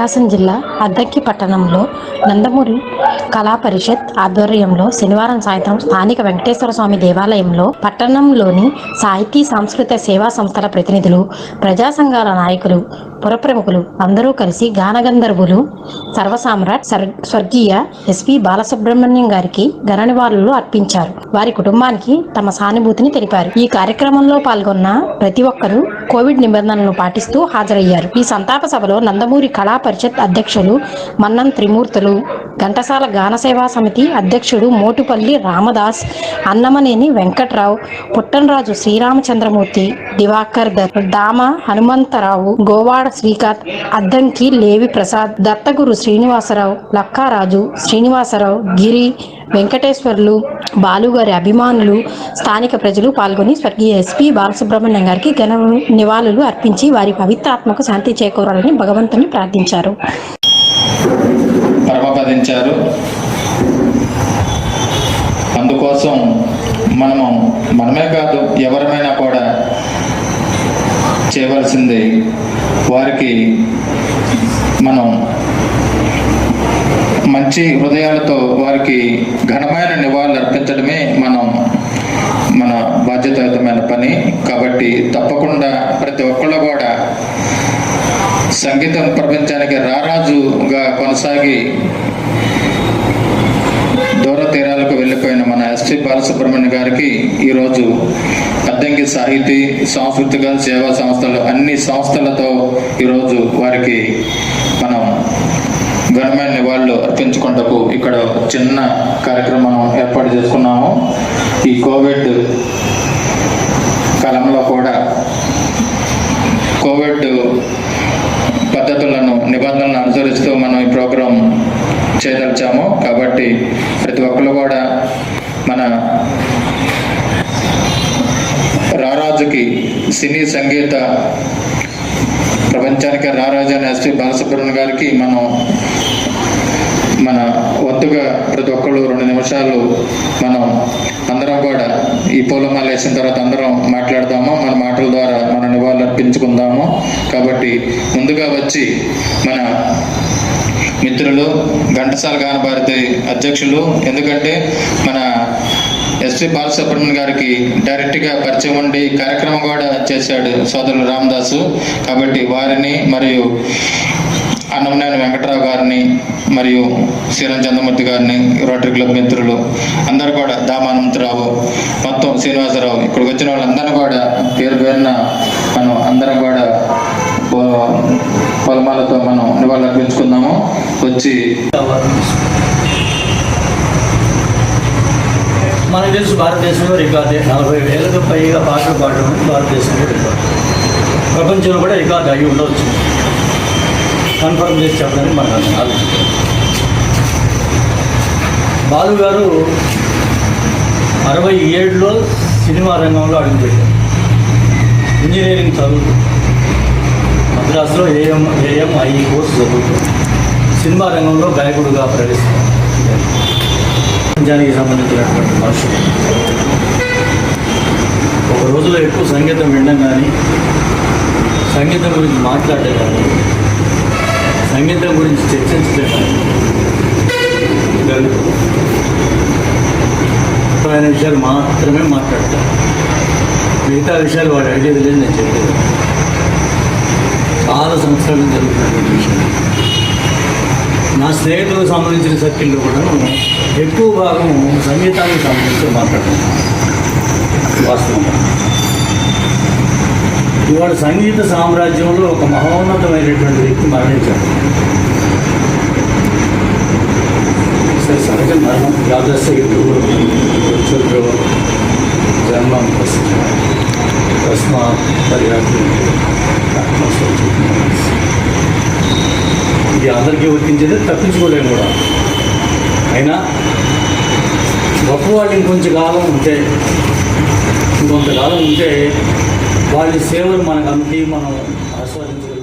ప్రకాశం జిల్లా అద్దక్కి పట్టణంలో నందమూరి కళా పరిషత్ ఆధ్వర్యంలో శనివారం సాయంత్రం స్థానిక వెంకటేశ్వర స్వామి దేవాలయంలో పట్టణంలోని సాహితీ సాంస్కృతిక సేవా సంస్థల ప్రతినిధులు ప్రజా సంఘాల నాయకులు పురప్రముఖులు అందరూ కలిసి గానగంధర్వులు సర్వసామ్రాట్ స్వర్గీయ ఎస్పి బాలసుబ్రహ్మణ్యం గారికి ఘన నివాళులు అర్పించారు. వారి కుటుంబానికి తమ సానుభూతిని తెలిపారు. ఈ కార్యక్రమంలో పాల్గొన్న ప్రతి ఒక్కరూ కోవిడ్ నిబంధనలను పాటిస్తూ హాజరయ్యారు. ఈ సంతాప సభలో నందమూరి కళా పరిషత్ అధ్యక్షులు మన్నం త్రిమూర్తులు ఘంటసాల గాన సేవా సమితి అధ్యక్షుడు మోటుపల్లి రామదాస్ అన్నమనేని వెంకట్రావు పుట్టనరాజు శ్రీరామచంద్రమూర్తి దివాకర్ దత్ దామ హనుమంతరావు గోవాడ శ్రీకాంత్ అద్దంకి లేవి ప్రసాద్ దత్తగురు శ్రీనివాసరావు లక్కారాజు శ్రీనివాసరావు గిరి వెంకటేశ్వర్లు బాలుగారి అభిమానులు స్థానిక ప్రజలు పాల్గొని స్వర్గీయ ఎస్పి బాలసుబ్రహ్మణ్యం గారికి ఘన నివాళులు అర్పించి వారి పవిత్రాత్మకు శాంతి చేకూరాలని భగవంతుని ప్రార్థించారు. అందుకోసం మనము మనమే కాదు ఎవరమైనా కూడా చేయవలసింది వారికి మనం మంచి హృదయాలతో వారికి ఘనమైన నివాళులు అర్పించడమే మనం మన బాధ్యతాయుతమైన పని. కాబట్టి తప్పకుండా ప్రతి ఒక్కళ్ళు కూడా సంగీతం ప్రపంచానికి రారాజుగా కొనసాగి దూర తీరాలకు వెళ్ళిపోయిన మన ఎస్టి బాలసుబ్రహ్మణ్య గారికి ఈరోజు అద్దంకి సాహితీ సాంస్కృతిక సేవా సంస్థలు అన్ని సంస్థలతో ఈరోజు వారికి మనం ఘనమైన నివాళులు అర్పించుకుంటకు ఇక్కడ చిన్న కార్యక్రమం ఏర్పాటు చేసుకున్నాము. ఈ కోవిడ్ కాలంలో కూడా కోవిడ్ పద్ధతులను నిబంధనలను అనుసరిస్తూ మనం ఈ ప్రోగ్రాం చేయదలిచాము. కాబట్టి ప్రతి ఒక్కరు కూడా మన రారాజుకి సినీ సంగీత ప్రపంచానికి రారాజు అనే ఎస్పి బాలసుబ్రహ్మణ్యం గారికి మనం మన వద్దుగా ప్రతి ఒక్కళ్ళు రెండు నిమిషాలు మనం అందరం కూడా ఈ పూలమాల వేసిన తర్వాత అందరం మాట్లాడదాము. మన మాటల ద్వారా మన నివాళులు అర్పించుకుందాము. కాబట్టి ముందుగా వచ్చి మన మిత్రులు ఘంటసాల గానభారతి అధ్యక్షులు. ఎందుకంటే మన ఎస్పి బాలసుబ్రహ్మణ్యం గారికి డైరెక్ట్గా పరిచయం ఉండి కార్యక్రమం కూడా చేశాడు సోదరులు రామదాసు. కాబట్టి వారిని మరియు అన్నమనేని వెంకటరావు గారిని మరియు శ్రీరామ్ చంద్రమూర్తి గారిని రోటరీ క్లబ్ మిత్రులు అందరూ కూడా దామానంతరావు మొత్తం శ్రీనివాసరావు ఇక్కడికి వచ్చిన వాళ్ళందరూ కూడా పేరు పేరున మనం అందరం కూడా పొలమాలతో మనం నివాళులు అర్పించుకుందాము. వచ్చి మనకు తెలుసు భారతదేశంలో రికార్డే. నలభై వేలకు పైగా పాటలు పాడడం భారతదేశంలో రికార్డు. ప్రపంచంలో కూడా రికార్డు అయి ఉండవచ్చు. కన్ఫర్మ్ చేసి చెప్పడానికి మనకు ఆలోచించాం బాలు గారు అరవై ఏడులో సినిమా రంగంలో అడుగుపెట్టారు. ఇంజనీరింగ్ చదువు మద్రాసులో ఏఎం ఏఎంఐ కోర్సు చదువుతుంది సినిమా రంగంలో గాయకుడుగా ప్రవేశించారు. ప్రపంచానికి సంబంధించినటువంటి మనుషులు. ఒక రోజులో ఎక్కువ సంగీతం వినడం కానీ సంగీతం గురించి మాట్లాడడం కానీ సంగీతం గురించి చర్చించడం కానీ జరుగుతుంది. ఆయన విషయాలు మాత్రమే మాట్లాడతారు. మిగతా విషయాలు వాడు అడిగేది లేదు నేను చెప్పేది చాలా సంవత్సరాలు జరుగుతున్నటువంటి విషయం. నా స్నేహితులకు సంబంధించిన సర్కిల్లో కూడా ఎక్కువ భాగం సంగీతానికి సంబంధించి మాట్లాడుతున్నాను వాస్తవం. ఇవాళ సంగీత సామ్రాజ్యంలో ఒక మహోన్నతమైనటువంటి వ్యక్తి మరణించాడు. సరే సహజ మరణం. యాదస్య జన్మం జన్మం ప్రశ్న పర్యాప్తి ఇది అందరికీ వర్తించేది తప్పించుకోలేము కూడా. అయినా గొప్పవాళ్ళు ఇంకొంచెం కాలం ఉంటే ఇంకొంతకాలం ఉంటే వాళ్ళ సేవలు మనకు అంది మనం ఆస్వాదించగలం